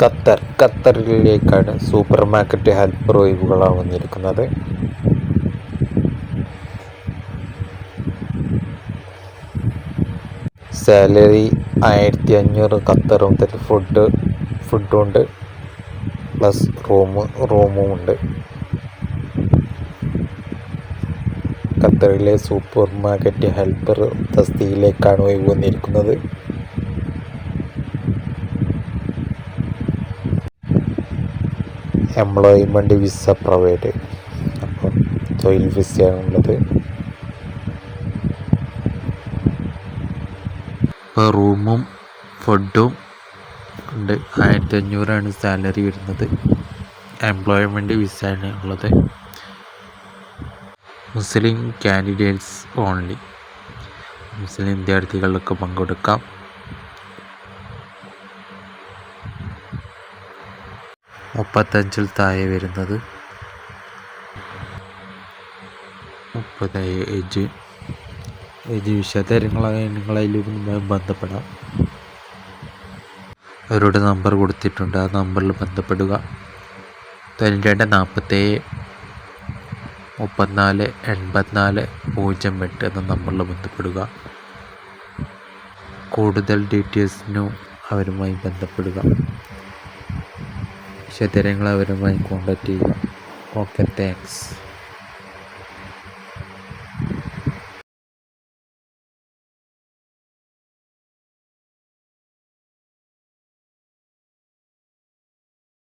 Qatar. ഖത്തറിലേക്കാണ് supermarket helper ഒഴിവുകളാണ് വന്നിരിക്കുന്നത് സാലറി ആയിരത്തി അഞ്ഞൂറ് ഖത്തർ മുതൽ ഫുഡ് ഫുഡുണ്ട്. പ്ലസ് റൂം റൂമും ഉണ്ട് ഖത്തറിലെ സൂപ്പർ മാർക്കറ്റ് ഹെൽപ്പർ തസ്തിയിലേക്കാണ് ഒഴിവ് വന്നിരിക്കുന്നത് എംപ്ലോയ്മെന്റ് വിസ പ്രൊവൈഡ് അപ്പം തൊഴിൽ വിസയാണുള്ളത് ഇപ്പോൾ റൂമും ഫുഡും ഉണ്ട്. ആയിരത്തി അഞ്ഞൂറാണ് സാലറി വരുന്നത് എംപ്ലോയ്മെന്റ് വിസയാണ് ഉള്ളത്. മുസ്ലിം കാൻഡിഡേറ്റ്സ് ഓൺലി മുസ്ലിം വിദ്യാർത്ഥികൾക്ക് പങ്കെടുക്കാം. മുപ്പത്തഞ്ചിൽ താഴെ വരുന്നത്. മുപ്പത് ഏജ് ഏജ് നിങ്ങൾ നിങ്ങളതിൽ ബന്ധപ്പെടാം. അവരുടെ നമ്പർ കൊടുത്തിട്ടുണ്ട്. ആ നമ്പറിൽ ബന്ധപ്പെടുക. തൊണ്ണൂറ്റി നാൽപ്പത്തേഴ് മുപ്പത്തിനാല് എൺപത്തിനാല് പൂജ്യം എട്ട് എന്ന നമ്പറിൽ ബന്ധപ്പെടുക. കൂടുതൽ ഡീറ്റെയിൽസിനും അവരുമായി ബന്ധപ്പെടുക. വിശദാര്യങ്ങൾ അവരുമായി കോൺടാക്റ്റ് ചെയ്യുക ഓക്കെ താങ്ക്സ്